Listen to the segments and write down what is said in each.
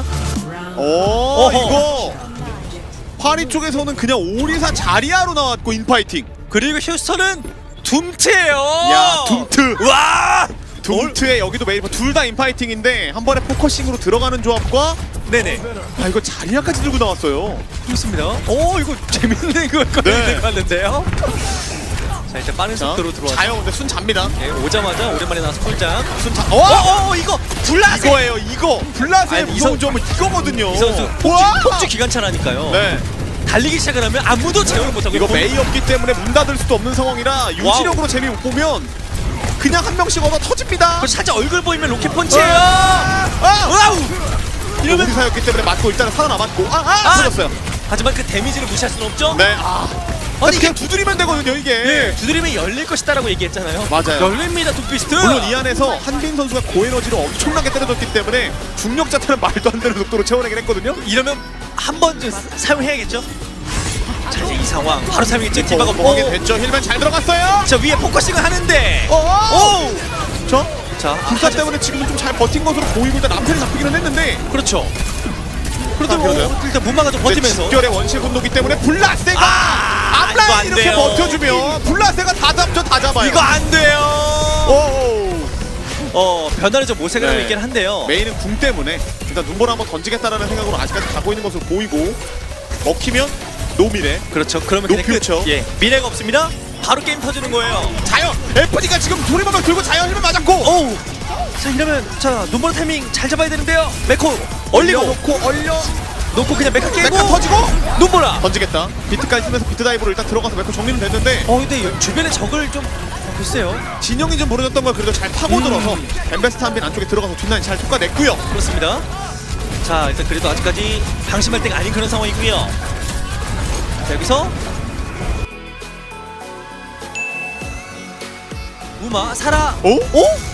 있습니다. 오 어허. 이거 파리 쪽에서는 그냥 오리사 자리아로 나왔고 인파이팅. 그리고 휴스턴은 둠트예요. 야 둠트. 와. 둠트에 여기도 메이버 둘 다 인파이팅인데 한 번에 포커싱으로 들어가는 조합과 네네. 아 이거 자리아까지 들고 나왔어요. 그렇습니다. 오 이거 재밌는 걸 네. 들어갔는데요. 자 일단 빠른 자, 속도로 들어와. 자요 근데 순 잡니다. 예, 오자마자 오랜만에 나와서 꿀장. 순 자. 어, 와 어, 이거 블라세. 이거예요 이거. 블라스의 아니, 이 무서운 선- 점은 이거거든요. 이 선수 와! 폭주, 폭주 기관차라니까요. 네. 달리기 시작을 하면 아무도 제어를 못하고 이거 본- 메이 없기 때문에 문 닫을 수도 없는 상황이라 유지력으로 재미 못 보면 그냥 한 명씩 얻어 터집니다. 그 살짝 얼굴 보이면 로켓 펀치예요. 아! 와우. 이러면 우리사였기 때문에 맞고 일단은 살아남았고 아! 아! 아! 터졌어요. 하지만 그 데미지를 무시할 수는 없죠. 네. 아. 아니 그냥 두드리면 되거든요 이게. 예, 두드리면 열릴 것이다라고 얘기했잖아요. 맞아요. 열립니다, 둠피스트. 물론 이 안에서 한빈 선수가 고에너지로 엄청나게 때려줬기 때문에 중력 자체는 말도 안 되는 속도로 채워내긴 했거든요. 이러면 한 번쯤 사용해야겠죠. 자 이제 이 상황 바로 사용했죠. 디바가 뭐 하게 오, 됐죠. 힐맨 잘 들어갔어요. 저 위에 포커싱을 하는데. 어, 어. 오. 저자 불사 아, 때문에 지금은 좀 잘 버틴 것으로 보이고 일단 남편이 잡히기는 했는데 그렇죠. 그래도 아, 뭐 그러네요. 일단 문마가 좀 버티면서. 직결의 원실 분노기 때문에 블라세가 아, 앞라인 안 이렇게 돼요. 버텨주면 블라세가 다 잡죠 다 잡아요. 이거 안 돼요. 오. 어 변화를 좀 모색을 하고 네. 있긴 한데요. 메인은 궁 때문에 일단 눈볼 한번 던지겠다라는 생각으로 아직까지 가고 있는 것으로 보이고 먹히면 노미래 그렇죠. 그러면 노 그냥 끝. 퓨처. 예 미래가 없습니다. 바로 게임 터지는 거예요. 자연 FD가 지금 소리방을 들고 자연 힘을 맞았고 오우. 자 이러면 자 눈볼 타이밍 잘 잡아야 되는데요. 메코 얼리고 놓고 얼려 놓고 그냥 메카 깨고 메카 터지고 눈보라. 던지겠다 비트까지 쓰면서 비트 다이브로 일단 들어가서 메카 정리는 됐는데 어 근데 여- 주변에 적을 좀 어, 글쎄요. 진영이 좀 무너졌던 걸 그래도 잘 파고들어서 음. 엠베스트 한빈 안쪽에 들어가서 뒷라인 잘 톡가냈고요 그렇습니다. 자 일단 그래도 아직까지 방심할 때가 아닌 그런 상황이고요. 자 여기서 무마 살아. 오? 오?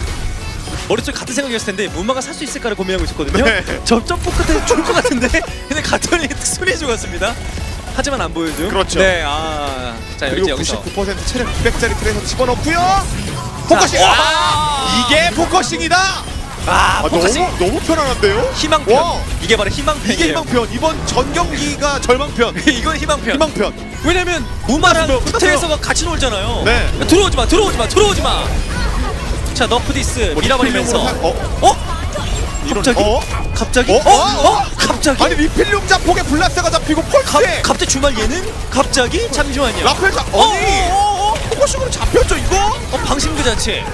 머릿속 같은 생각이었을 텐데 무마가 살 수 있을까를 고민하고 있었거든요. 네. 접점 포커트에 죽을 것 같은데 근데 갔더니 순위 죽었습니다. 하지만 안 보여줘. 그렇죠. 네, 아, 자 그리고 이제 여기서 99% 체력 200짜리 트레에서 집어넣고요 포커싱! 와! 아, 이게 포커싱이다! 아, 아, 포커싱 너무, 너무 편안한데요? 희망편. 와. 이게 바로 희망편이에요. 이게 희망편 이번 전 경기가 절망편 이건 희망편. 희망편 왜냐면 무마랑 끝났어요, 부트에서가 같이 놀잖아요. 네. 야, 들어오지 마, 들어오지 마, 들어오지 마. 자, 너프디스 밀어버리면서. 리필용으로 사- 어? 어? 이런- 갑자기? 어? 갑자기? 어? 어? 어? 갑자기? 아니 리필용 자폭에 블라스가 잡히고 갑, 펄스에 갑자기 주말 예능? 갑자기? 잠시만요. 라펠 잡 어, 아니 어, 어, 어. 포커싱으로 잡혔죠 이거? 어, 방심 그 자체.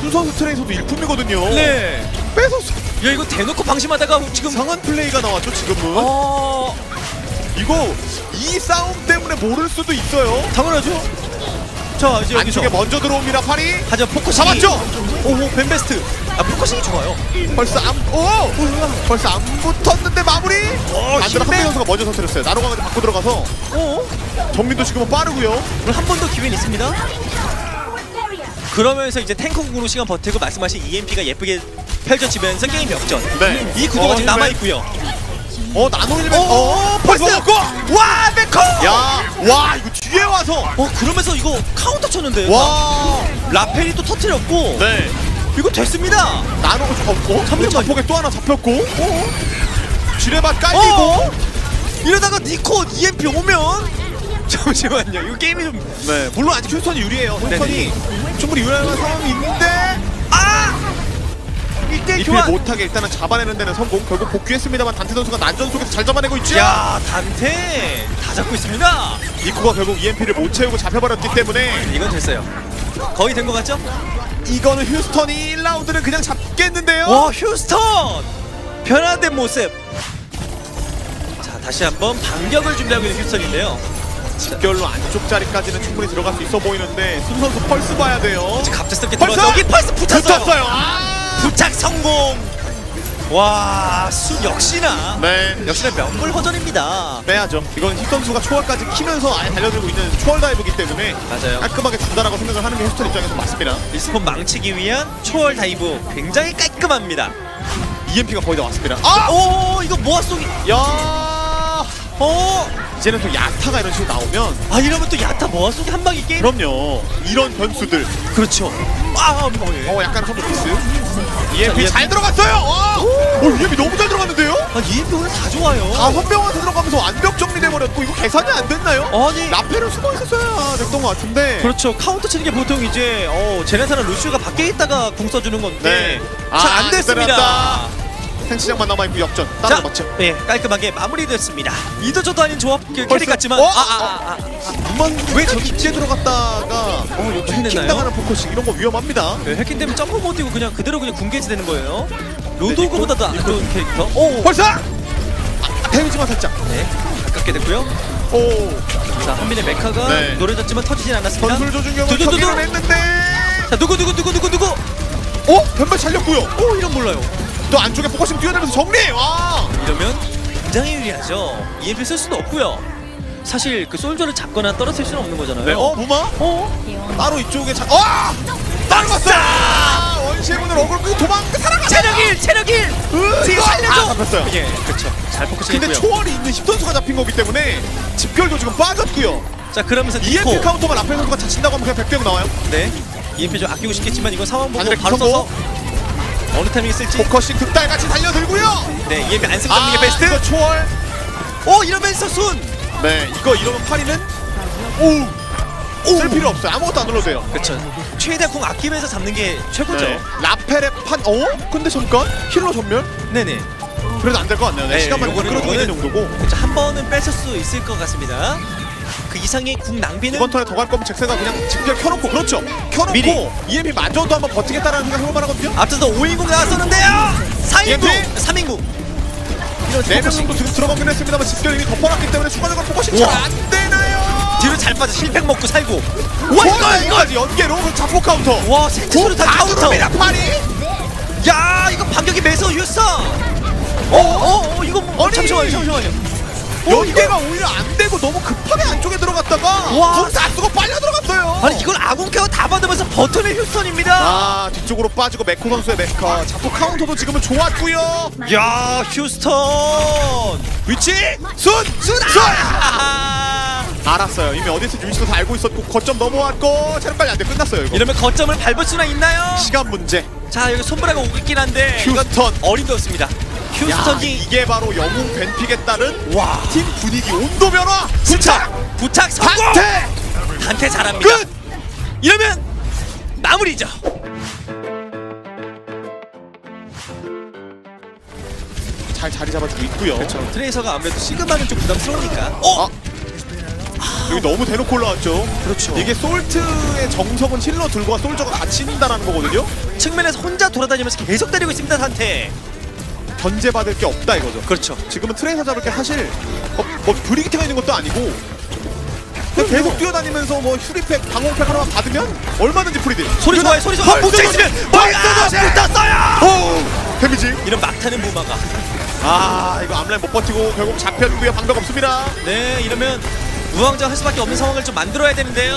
순선수 트레이서도 일품이거든요 네. 뺏었어 야, 이거 대놓고 방심하다가 지금. 이상한 플레이가 나왔죠 지금은 어, 이거 이 싸움 때문에 모를 수도 있어요 당연하죠. 자, 이제 여기서. 안쪽에 먼저 들어옵니다 파리 하지만 포커싱이. 잡았죠? 오호, 벤베스트. 아, 포커싱이 좋아요. 벌써 안, 오! 벌써 안 붙었는데 마무리! 어, 안드라. 한민 선수가 먼저 선택했어요 나로가 바꿔 들어가서 어? 정민도 지금은 빠르고요 그럼 한번 더 기회는 있습니다. 그러면서 이제 탱커국으로 시간 버티고 말씀하신 EMP가 예쁘게 펼쳐지면서 게임 역전. 네. 이 구도가 어, 지금 남아 있고요. 어 나노 일맨 어, 어 벌써 벌써 먹고 와 메커. 야와 이거 뒤에 와서 어 그러면서 이거 카운터 쳤는데요. 와 라펠이 또 터트렸고 네. 이거 됐습니다. 나노 어, 어? 근데 잠깐만요. 자폭에 또 하나 잡혔고 어? 지뢰밭 깔리고 어? 이러다가 니코 EMP 오면 잠시만요. 이거 게임이 좀 네 물론 아직 휴스턴이 유리해요 휴스턴이 충분히 유리한 상황이 있는데 아! 이때 리필 교환. 못하게 일단은 잡아내는 데는 성공 결국 복귀했습니다만 단테 선수가 난전 속에서 잘 잡아내고 있죠 야 단테 다 잡고 있습니다. 니코가 결국 EMP를 못 채우고 잡혀버렸기 때문에 이건 됐어요. 거의 된 것 같죠? 이거는 휴스턴이 1라운드는 그냥 잡겠는데요 와 휴스턴 변화된 모습 자 다시 한번 반격을 준비하고 있는 휴스턴인데요 집결로 안쪽 자리까지는 충분히 들어갈 수 있어 보이는데 순 선수 펄스 봐야 돼요 갑작스럽게! 들어와서 여기 펄스 붙였어요 붙었어요 아! 부착 성공. 와수 역시나. 네. 역시나 명물 버전입니다. 빼야죠. 이건 힙 선수가 초월까지 키면서 아예 달려들고 있는 초월 다이브기 때문에 맞아요. 깔끔하게 준다라고 생각을 하는 게 휴스턴 입장에서 맞습니다. 리스폰 망치기 위한 초월 다이브 굉장히 깔끔합니다. EMP가 거의 다 왔습니다. 아! 오 이거 모아 속이 야! 어 이제 이제는 또 야타가 이런 식으로 나오면 아 이러면 또 야타 모아속이 한 방이 게임. 그럼요 이런 변수들 그렇죠. 아 뭐예? 어 약간 컴보 피스 EMP 자, 잘 들어갔어요 와! 오 EMP 너무 잘 들어갔는데요? 아 EMP 오늘 다 좋아요. 다섯 명한테 들어가면서 완벽 정리돼버렸고 이거 계산이 안 됐나요? 아니 라페를 숨어 있었어야 됐던 것 같은데 그렇죠. 카운터 치는 게 보통 이제 어 제네타나 루시오가 밖에 있다가 궁 써주는 건데 네. 잘 아, 안 됐습니다. 기다렸다. 탱치장만 남아있고 역전 따라 자, 맞죠? 네 깔끔하게 마무리됐습니다. 이도 저도 아닌 조합 그 캐릭 같지만 어? 아, 아, 아, 아. 이만 왜 저기 이제 들어갔다가 어, 이거 해킹 힘내나요? 당하는 포커싱 이런 거 위험합니다 네, 해킹 되면 점프 못 뛰고 그냥 그대로 그냥 궁계지 되는 거예요. 로도그보다도 안 좋은 캐릭터. 오, 벌써! 아, 데미지만 살짝 네, 가깝게 됐고요. 오 자, 한민의 메카가 네. 노려졌지만 터지진 않았습니다. 전술 조준경을 두두두두. 저기로 냈는데 자, 누구 누구 누구 누구 누구? 어? 변발 살렸고요 오, 이런 몰라요. 또 안쪽에 포커싱 뛰어내면서 정리! 와! 이러면 굉장히 유리하죠. EMP 쓸 수도 없고요. 사실 그 솔저를 잡거나 떨어뜨릴 수는 없는 거잖아요. 네, 어? 무마? 어? 따로 이쪽에 자... 와! 따라갔어! 원시문을 어글 끄고 도망 살아가자! 체력 1! 체력 1! 지금 살려줘! 아, 잡혔어요 예, 그렇죠. 잘 근데 포커싱했고요. 초월이 있는 10선수가 잡힌 거기 때문에 집결도 지금 빠졌고요 자, 그러면서 EMP 니코. 카운터만 앞에 선수가 자친다고 하면 그냥 100명 나와요 네. EMP 좀 아끼고 싶겠지만 이건 상황 보고 바로. 써서 어느 타이밍에 쓸지. 포커싱 극달같이 달려들고요 네, EMP 안승 잡는 게 베스트. 이거 초월 오, 이러면서 순. 네 이거 이러면 파리는 오! 쓸 필요 없어요 아무것도 안 눌러도 돼요 그렇죠. 최대한 궁 아끼면서 잡는 게 최고죠. 네. 라펠의 판 어? 근데 잠깐 힐러 전멸? 네, 네. 그래도 안 될 것 같네요 네, 네, 시간만 요거는- 끌어주고 있는 요거는- 정도고 그렇죠. 한 번은 뺏을 수 있을 것 같습니다. 그 이상의 궁 낭비는 이번 턴에 더 갈 거면 잭세가 그냥 집결 켜놓고 그렇죠 켜놓고 미리. EMP 마저도 한번 버티겠다라는 생각 해볼 만하거든요 앞서서 5인궁 나왔었는데요. 4인궁, EMP? 3인궁. 이런 4명 포커싱. 정도 지금 들어가긴 했습니다만 집결 이미 덮어놨기 때문에 추가적으로 포커싱 우와. 잘안 되나요? 뒤로 잘 빠져 실패 먹고 살고. 와 이거 이거지 연계로 그 자폭 카운터 와 세트수로 다 카운터. 들어옵니다 파리 야 이거 반격이 매서 유사. 어어 어, 이거 뭐, 아니. 잠시만요 잠시만요. 연계가 오히려 안 되고 너무 급하게 안쪽에 들어갔다가 와. 궁다 쓰고 빨려 들어갔어요 아니 이걸 아군 케어 다 받으면서 버튼의 휴스턴입니다. 아 뒤쪽으로 빠지고 메코 선수의 메카 자폭 카운터도 지금은 좋았고요 야 휴스턴. 위치 순! 순! 순! 아, 알았어요 이미 어디서 유니스도 다 알고 있었고 거점 넘어왔고 체력 빨리 안돼 끝났어요 이거 이러면 거점을 밟을 수나 있나요? 시간 문제 자 여기 손브라가 오고 있긴 한데 이건 휴스턴 어림도 없습니다. 야, 휴스턴이 이게 바로 영웅 벤픽에 따른 와 팀 분위기 온도 변화 부착 부착 성공. 단테 단테 잘합니다. 끝 이러면 마무리죠. 잘 자리 잡아주고 있고요 그렇죠. 트레이서가 아무래도 시그마는 좀 부담스러우니까. 어? 아, 여기 너무 대놓고 올라왔죠 그렇죠. 이게 솔트의 정석은 힐러 둘과 솔저가 같이 있다는 거거든요 측면에서 혼자 돌아다니면서 계속 때리고 있습니다 단테. 견제받을 게 없다 이거죠 그렇죠. 지금은 트레이서 잡을 게 사실 어, 뭐 브리기트가 있는 것도 아니고 그냥 계속 뛰어다니면서 뭐 휴리팩, 방어팩 하나만 받으면 얼마든지 프리딜 소리 좋아요 소리. 붙어 있으면 벌써 붙었어요. 오! 데미지 이런 막타는 무마가. 아 이거 앞라인 못 버티고 결국 잡혔고요 방법 없습니다 네 이러면 우왕좌왕 할 수밖에 없는 상황을 좀 만들어야 되는데요.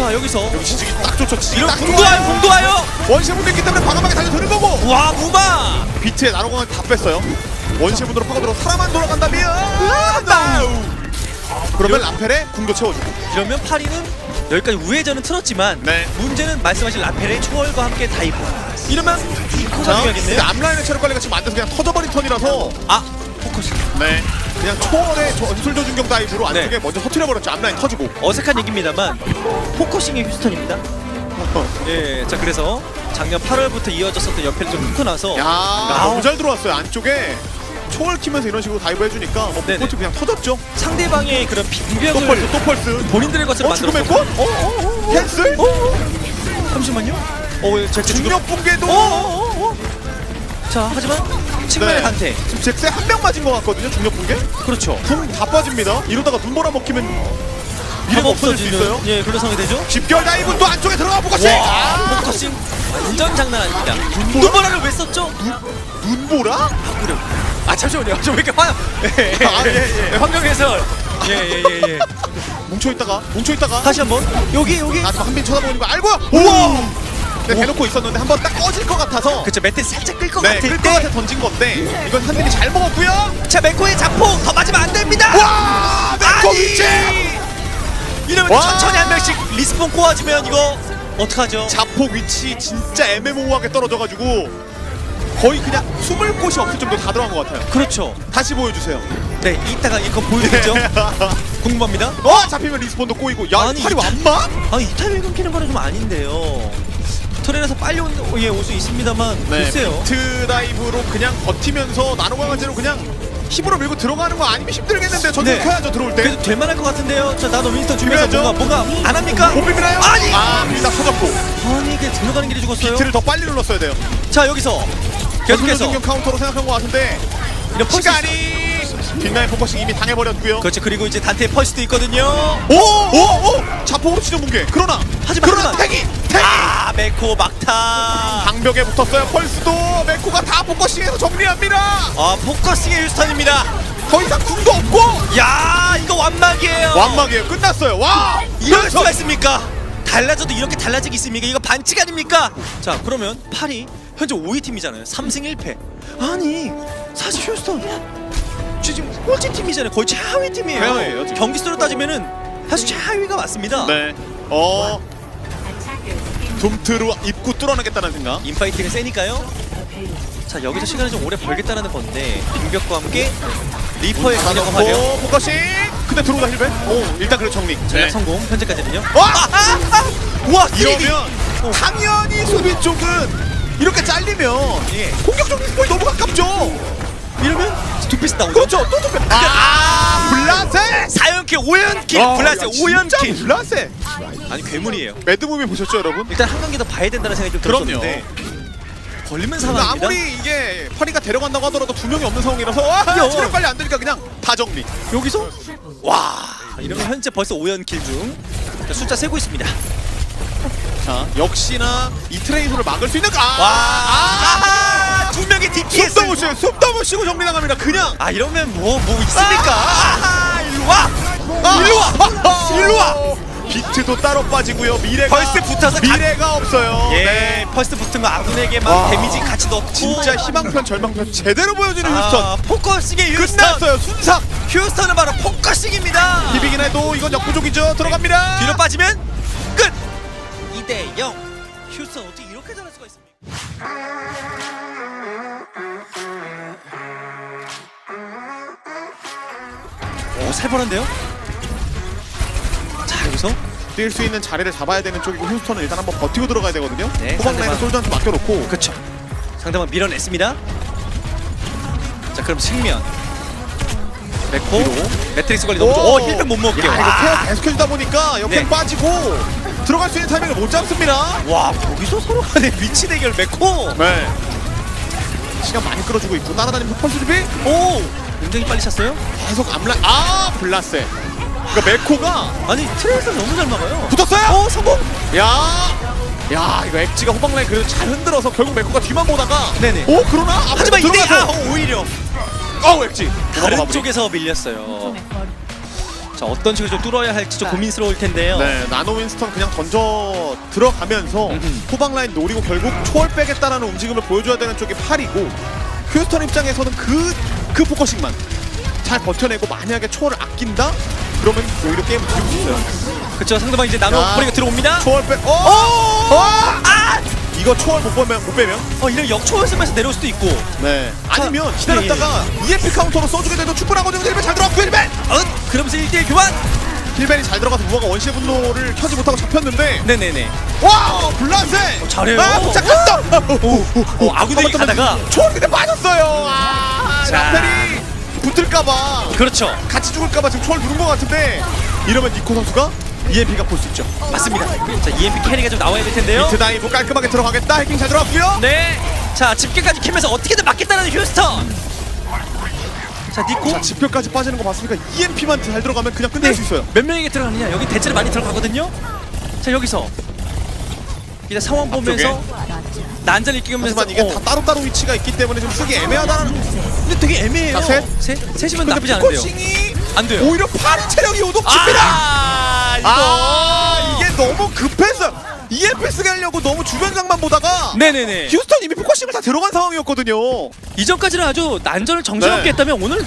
자 여기서 여기 지지기 딱 좋죠 지지기 이런 딱 궁도 와요 궁도 와요. 원시문도 있기 때문에 과감하게 달려드는 거고 와 무마. 비트에 나로공을 다 뺐어요 원시문으로 파고들어 사람만 돌아간다면. 그러면 라펠에 궁도 채워주고 이러면 파리는 여기까지 우회전은 틀었지만 네. 문제는 말씀하신 라펠의 초월과 함께 다이브. 이러면 근데 해야겠네요. 앞라인의 체력 관리가 지금 안 돼서 그냥 터져버린 턴이라서 아 포커싱. 네 그냥 초월의 전술 조준경 다이브로 안쪽에 네. 먼저 터트려버렸죠 앞라인 터지고 어색한 얘기입니다만 포커싱의 휴스턴입니다. 예, 자 그래서 작년 8월부터 이어졌었던 연패를 좀 끊고 나서 야 아우. 너무 잘 들어왔어요 안쪽에 초월 키면서 이런 식으로 다이브 해주니까 뭐 네네. 포트 그냥 터졌죠 상대방의 그런 펄스 또 펄스 본인들의 것을 어 죽음의 만들었어. 꽃? 어? 어? 어? 캔슬? 잠시만요. 어, 제 지금. 중력 붕괴도 어, 어, 어, 어. 자, 하지만 측면의 네. 한테. 지금 잭스에 한 명 맞은 것 같거든요 중력 붕괴 그렇죠. 궁다 빠집니다 이러다가 눈보라 먹히면 미래가 없어질 수 있어요 예, 그런 상황이 되죠. 집결 다이브 또 안쪽에 들어가 보고 와, 아! 포커싱 완전 장난 아닙니다. 눈보라? 눈보라를 왜 썼죠? 눈보라? 바꾸려. 아 잠시만요. 저 왜 이렇게 화? 예, 아, 예, 예. 환경 해설. 예예예 예, 예. 뭉쳐 있다가 뭉쳐 있다가 다시 한번 여기 여기. 아, 한빈 쳐다보는 거 알고요. 우와. 대놓고 있었는데 한 번 딱 꺼질 것 같아서 그쵸 매트 살짝 끌것 네, 같을 끌것 때. 같아 던진 건데 이건 한빈이 잘 먹었고요. 자 맥코의 자폭 더 맞으면 안 됩니다. 와! 와! 천천히 한 명씩 리스폰 꼬아지면 이거 어떡하죠? 자폭 위치 진짜 애매모호하게 떨어져가지고 거의 그냥 숨을 곳이 없을 정도 다 들어간 것 같아요. 그렇죠. 다시 보여주세요. 네, 이따가 이거 보여드리죠. 궁금합니다. 어 잡히면 리스폰도 꼬이고 야 아니, 팔이 이 완마? 아, 이 타이밍 끊기는 거는 좀 아닌데요. 터널에서 빨리 온, 예, 올수 있습니다만 글쎄요. 비트 다이브로 그냥 버티면서 나노 강아지로 그냥 힘으로 밀고 들어가는 거 아니면 힘들겠는데 저도 네. 커야죠 들어올 때. 그래도 될 만할 것 같은데요. 자, 나도 윈스턴 준비해서 준비해야죠. 뭔가 뭔가 안 합니까? 못 비비나요? 아니! 아 밀다 터졌고 아니 이게 들어가는 길이 죽었어요. 비트를 더 빨리 눌렀어야 돼요. 자, 여기서 계속해서 계속해서 카운터로 생각한 것 같은데 시간이 뒷라인 포커싱 이미 당해버렸고요. 그렇죠. 그리고 이제 단테의 펄스도 있거든요. 오 오 오 자폭으로 치는 붕괴. 그러나 하지만, 그러나 하지만. 태기 태기 아, 메코 막타. 방벽에 붙었어요. 펄스도 메코가 다 포커싱해서 정리합니다. 아, 포커싱의 휴스턴입니다. 더 이상 궁도 없고 야, 이거 완막이에요. 완막이에요. 끝났어요. 와 이럴 수가 있습니까? 달라져도 이렇게 달라지기 있습니까? 이거 반칙 아닙니까? 자 그러면 8위 현재 5위 팀이잖아요 3승 1패 아니 사실 휴스턴 지금 꼴찌 팀이잖아요 거의 최하위 팀이에요 최하위예요, 지금. 경기 수로 따지면은 사실 최하위가 맞습니다 네. 어 둠트로 입구 뚫어내겠다는 생각. 인파이팅은 세니까요 자 여기서 시간을 좀 오래 벌겠다는 건데 빙벽과 함께 리퍼의 활용 오 포커싱. 근데 들어오다 힐벤. 오 일단 그래 정리. 전략 성공 현재까지는요 와 와 이러면 당연히 수비 쪽은 이렇게 잘리면 예. 공격적 리스폰이 너무 가깝죠. 이러면 두 피스 나오죠 그렇죠. 또 또. 아 블라세. 4연킬 5연킬 아, 진짜 5연킬 블라세. 아니 괴물이에요 매드무비 보셨죠 여러분? 일단 한 경기 더 봐야 된다는 생각이 좀 그럼요. 들었는데 걸리면 상황입니다 아무리 이게 파리가 데려간다고 하더라도 두 명이 없는 상황이라서 와 야. 체력 빨리 안 되니까 그냥 다 정리. 여기서 와 이러면 현재 벌써 5연킬 중 자, 숫자 세고 있습니다 자 역시나 이 트레이서를 막을 수 있는 아, 와, 두 명의 DPS. 숨도 못 쉬고 숨도 못 쉬고 정리당합니다. 그냥 아 이러면 뭐 뭐 있습니까? 아, 일로 와, 아, 일로 와, 일로 와. 비트도 따로 빠지고요. 미래가 벌써 붙어서 가- 미래가 없어요. 예, 네. 퍼스트 붙은 거 아군에게만 와. 데미지 같이 넣고 진짜 희망편 절망편 제대로 보여주는 아, 휴스턴. 포커싱의 휴스턴. 끝났어요. 순삭. 휴스턴은 바로 포커싱입니다. 비비긴 해도 이건 역부족이죠. 들어갑니다. 뒤로 빠지면 끝. 2대 0. 휴스턴 어떻게 이렇게 잘할 수가 있습니까? 오, 살벌한데요? 자, 여기서 뛸 수 있는 자리를 잡아야 되는 쪽이고 휴스턴은 일단 한번 버티고 들어가야 되거든요. 네, 후방 라인은 상대방- 솔저한테 맡겨놓고 그쵸. 상대방 밀어냈습니다. 자, 그럼 측면. 메코, 매트릭스 관리 너무 좋아. 어, 힐백 못 먹게요. 야, 이거 와. 케어 계속 해주다 보니까 역행 네. 빠지고 들어갈 수 있는 타이밍을 못 잡습니다. 와, 거기서 서로 간의 위치 대결 메코. 네. 시간 많이 끌어주고 있고 따라다니면서 펄스 준비 오, 굉장히 빨리 찼어요. 계속 암라 아 블라세 그러니까 메코가 아니, 트레이서 너무 잘 막아요. 붙었어요 어, 성공. 야, 야 이거 엑지가 후방 라인 그래도 잘 흔들어서 결국 메코가 뒤만 보다가 네네. 오 그러나 앞으로 하지만 2대 2. 아, 들어가서 어, 오히려 어 엑지 다른 마무리. 쪽에서 밀렸어요. 자, 어떤 식으로 좀 뚫어야 할지 좀 고민스러울 텐데요. 네 나노 윈스턴 그냥 던져 들어가면서 음흠. 후방 라인 노리고 결국 초월 빼겠다라는 움직임을 보여줘야 되는 쪽이 팔이고 휴스턴 입장에서는 그 그 포커싱만 잘 버텨내고 만약에 초월을 아낀다 그러면 오히려 게임을 뒤집을 수 있어요. 그쵸, 상대방 이제 나노 야. 버리가 들어옵니다. 초월 빼. 어! 오! 어! 아! 이거 초월 못 빼면 못 빼면 어, 이런 역초월 쓰면서 내려올 수도 있고. 네. 아니면 자, 기다렸다가 EMP 카운터로 써주게 돼도 충분하거든요. 힐벤 잘 들어갔고 힐벤. 어, 그러면서 1대1 교환. 힐벤이 잘 들어가서 무화가 원시의 분노를 켜지 못하고 잡혔는데 네네네. 와 블라세. 잘해요. 아 붙잡혔다. 오, 아군에게 가다가. 초월 근데 빠졌어요. 아 자. 라펠이 붙을까봐 그렇죠. 같이 죽을까봐 지금 초월 누른 것 같은데 이러면 니코 선수가 EMP가 볼 수 있죠. 맞습니다. 자, EMP 캐리가 좀 나와야 될 텐데요. 비트 다이브 깔끔하게 들어가겠다. 해킹 잘 들어갔고요. 네. 자, 집게까지 키면서 어떻게든 막겠다는 휴스턴. 자, 니코. 자 지표까지 빠지는 거 봤으니까 EMP만 잘 들어가면 그냥 끝낼 수 있어요. 몇 명에게 들어가느냐? 여기 대체로 많이 들어가거든요. 자, 여기서 일단 상황 보면서 난전 일기면서 하지만 이게 다 따로따로 위치가 있기 때문에 좀 쓰기 애매하다는 근데 되게 애매해요. 자, 셋. 셋? 셋이면 나쁘지 않은데요. 포커싱이 안 돼요. 오히려 파리 체력이 오독집니다. 아, 이거. 아, 이게 너무 급했어 쓰게 하려고 너무 주변장만 보다가 네네네. 휴스턴 이미 포커싱을 다 들어간 상황이었거든요. 이전까지는 아주 난전을 정신없게 네. 했다면 오늘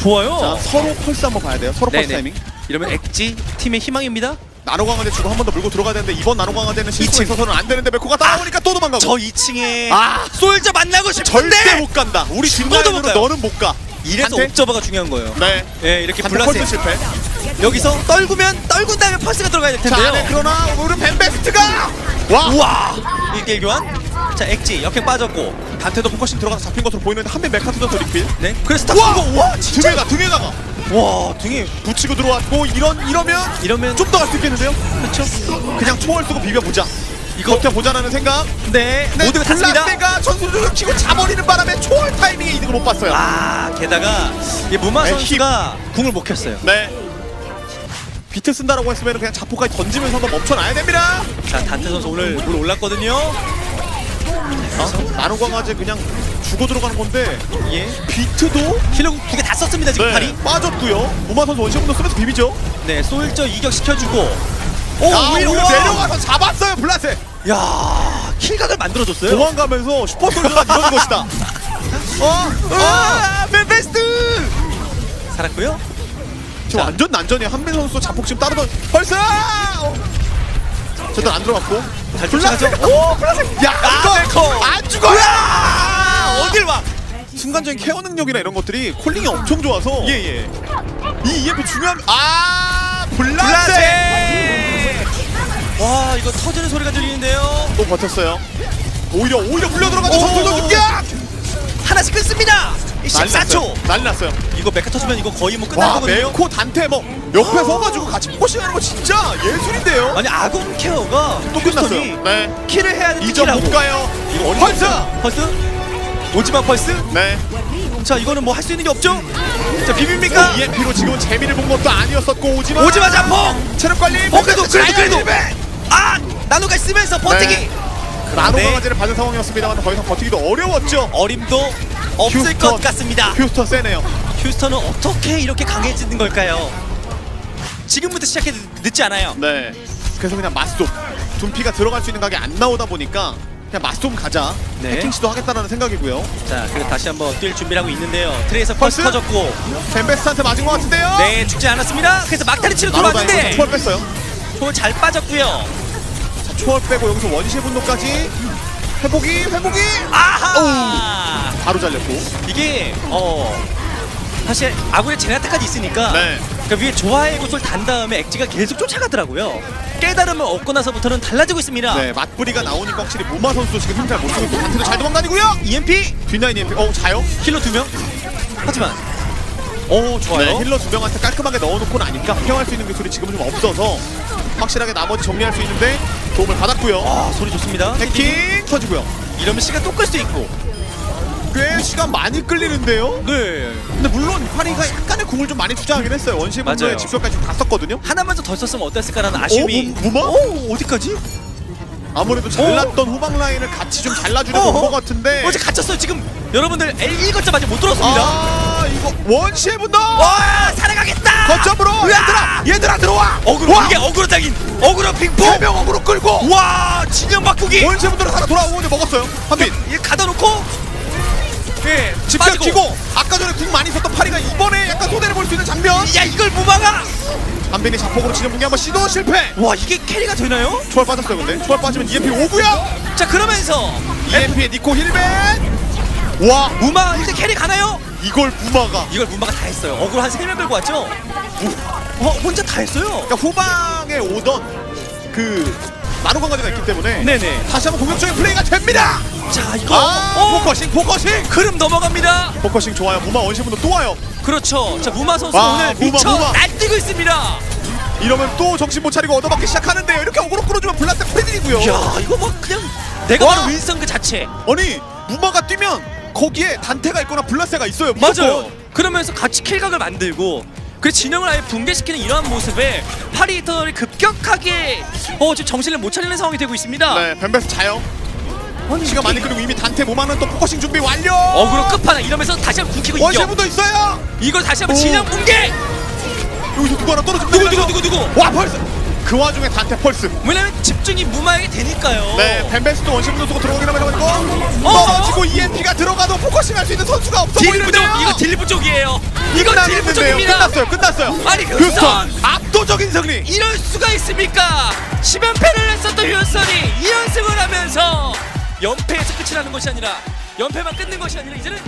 좋아요. 자 서로 펄스 한번 봐야 돼요. 서로 펄스 네네. 타이밍. 이러면 엑지 팀의 희망입니다. 나노 강화제 주고 한 번 더 물고 들어가야 되는데 이번 나노 강화제는 실수가. 있어서는 안 되는데 메코가 따라오니까 또 도망가고 저 2층에 아! 솔저 만나고 싶은데 절대 못 간다 우리 죽어도 못 가요. 너는 못 가 이래서 한테? 옵저버가 중요한 거예요. 네 예, 이렇게 한테 블라스 펄스 실패 여기서 떨구면 떨군 다음에 펄스가 들어가야 될자 텐데요. 안에 그러나 우리 벤베스트가 와 우와! 1대1 교환. 자, 엑지 역행 빠졌고. 단테도 포커싱 들어가서 잡힌 것으로 보이는데 한bên 메카트도 더 리필 네. 그래서 딱 와! 쏘고 와, 진짜 등에다 등에다가 와, 등에 붙이고 들어왔고 이런 이러면 이러면 좀 더 갈 수 있겠는데요? 그렇죠. 그냥 총알 쓰고 비벼보자 이거 버텨보자라는 생각 네. 네, 모두가 탔습니다. 블라스가 전술을 치고 자버리는 바람에 초월 타이밍에 이득을 못 봤어요 아, 게다가 이 무마 네, 선수가 궁을 못 켰어요. 네 비트 쓴다라고 했으면 그냥 자포까지 던지면서 한번 멈춰놔야 됩니다 자, 단테 선수 오늘 물 올랐거든요. 어? 나노 강화제 그냥 주고 들어가는 건데 예. 비트도 킬로국 두개 다 썼습니다, 지금 팔이. 네, 빠졌고요 무마 선수 원시분도 쓰면서 비비죠 네, 솔저 이격 시켜주고. 오, 야 오히려 오히려 와! 내려가서 잡았어요 블라세 야, 킬각을 만들어줬어요. 도망가면서 슈퍼솔저가 이런 것이다 어? 어? 맨베스트 살았고요. 지금 자. 완전 난전이야 한빈 선수 자폭 지금 따르던 벌써 어. 제대로 안 들어갔고 잘 쫓아가죠. 오 블라세 야 아, 이거 네커. 안 죽어요 아, 어딜 와? 순간적인 케어 능력이나 이런 것들이 콜링이 엄청 좋아서 예, 예. 이 EMP 중요한 아 블라세! 와, 이거 터지는 소리가 들리는데요. 또 버텼어요 오히려 오히려 물려 들어가죠 죽게 하나씩 끊습니다. 14초. 난리 났어요 이거 메카 터지면 이거 거의 뭐 끝난 와 거거든요. 메코 단테 뭐 옆에 서가지고 같이 포싱하는 거 진짜 예술인데요 아니 아군 케어가 또 끝났어요 네 킬을 해야 되는 2점 못 가요 이거 어디 펄스 펄스? 오지마 펄스? 네 자 이거는 뭐 할 수 있는 게 없죠? 자 비빕니까? EMP로 지금 재미를 본 것도 아니었었고 오지마 오지마 자폭! 체력 관리 어 그래도 그래도 그래도! 아! 나노가 쓰면서 버티기! 네. 나노 네. 강화제를 받은 상황이었습니다만 더 이상 버티기도 어려웠죠 어림도 없을 휴스턴. 것 같습니다. 휴스턴 세네요. 휴스턴은 어떻게 이렇게 강해지는 걸까요? 지금부터 시작해도 늦지 않아요. 네. 그래서 그냥 맛쏨 둔피가 들어갈 수 있는 각이 안 나오다 보니까 그냥 맛쏨 가자. 네. 해킹 시도하겠다는 생각이고요. 자 그리고 다시 한번 뛸 준비를 하고 있는데요. 트레이서 펄스 펄스? 터졌고. 벤베스트한테 맞은 것 같은데요? 네 죽지 않았습니다. 그래서 막타리 치러 들어왔는데 초월 뺐어요. 초잘 빠졌고요. 자 초월 빼고 여기서 원시의 분노까지. 회복이 회복이. 아하 바로 잘렸고. 이게 어 사실 아군의 제나타까지 있으니까 네. 그 위에 조화의 구슬 단 다음에 엑지가 계속 쫓아가더라고요. 깨달음을 얻고 나서부터는 달라지고 있습니다. 네 맞부리가 나오니까 확실히 무마 선수 지금 힘 잘 못 쓰고 있고 단테도 잘 도망다니고요! EMP 뒷라인 EMP 어 자요? 힐러 두 명? 하지만 오 좋아요. 네 힐러 두 명한테 깔끔하게 넣어놓고 나니까 평할 수 있는 기술이 지금은 좀 없어서 확실하게 나머지 정리할 수 있는데 도움을 받았고요. 아 소리 좋습니다. 해킹. 터지고요. 이러면 시간 또 끌 수 있고 꽤 시간 많이 끌리는데요? 네. 근데 물론 파리가 약간의 궁을 좀 많이 투자하긴 했어요. 원시의 맞아요. 분노의 집결까지 다 썼거든요. 하나만 더 썼으면 어땠을까라는 아쉬움이 무- 무마? 오 어디까지? 아무래도 잘랐던 후방 라인을 같이 좀 잘라주려고 어허. 온것 같은데. 어제 갇혔어요. 지금 여러분들 L 걷자마자 못 들었습니다. 아 이거 원시의 분노! 와 살아가겠다! 거점으로! 얘들아 얘들아 들어와! 어그로 와! 이게 어그로 장인 어그로 핑퐁! 세명 어그로 끌고! 와 진영 바꾸기! 원시의 분노로 살아 돌아오는데 먹었어요. 한빈. 이 가다 놓고 예 집결 빠지고. 키고 아까 전에 궁 많이 썼던 파리가 이번에 약간 손해를 볼 수 있는 장면. 야 이걸 무마가! 한빈이 자폭으로 치는 무기 한번 시도 실패. 와 이게 캐리가 되나요? 초월 빠졌어요 근데. 초월 빠지면 EMP 오고요 자 그러면서 EMP에 니코 힐벤! 와! 무마 이제 캐리 가나요? 이걸 부마가. 이걸 무마가 다 했어요. 어그로 한세명 끌고 왔죠? 어 혼자 다 했어요? 그러니까 후방에 오던 그 강화제가 있기 때문에 네네. 다시 한번 공격적인 플레이가 됩니다! 자 이거 아 어, 포커싱 포커싱! 흐름 넘어갑니다. 포커싱 좋아요. 무마 원시분도 또 와요. 그렇죠. 자 무마 선수 와, 오늘 무마, 미쳐 무마. 날뛰고 있습니다. 이러면 또 정신 못 차리고 얻어맞기 시작하는데요. 이렇게 어그로 끌어주면 블라스 패들이고요. 야 이거 뭐 그냥 내가 와. 바로 윈선 그 자체. 아니 무마가 뛰면 거기에 단테가 있거나 블라스가 있어요. 무조건. 맞아요. 그러면서 같이 킬각을 만들고 그 진영을 아예 붕괴시키는 이러한 모습에 파리히터를 급격하게 어 지금 정신을 못 차리는 상황이 되고 있습니다. 네 벤베스 자요 시간 많이 끌리고 이미 단테 무마는 또 포커싱 준비 완료 어그로 끝판왕 이러면서 다시 한번 굶기고 이겨. 원시분도 있어요 이걸 다시 한번 오. 진영 붕괴. 여기서 누구 하나 떨어지면 누구 누구 누구 누구. 와 벌써 그그 와중에 단테 펄스. 왜냐면 집중이 무마하게 되니까요. 네, 벤베스도 원심 선수가 들어오긴 하면 어? 넘어지고 EMP가 들어가도 포커싱 할 수 있는 선수가 없어 딜 보이는데요. 이거 딜 부족이에요. 이거 딜 끝나겠는데요. 부족입니다. 끝났어요. 끝났어요. 아니, 휴스턴 휴스턴! 압도적인 승리. 이럴 수가 있습니까? 10연패를 했었던 휴스턴이 2연승을 하면서 연패에서 끝이 나는 것이 아니라 연패만 끊는 것이 아니라 이제는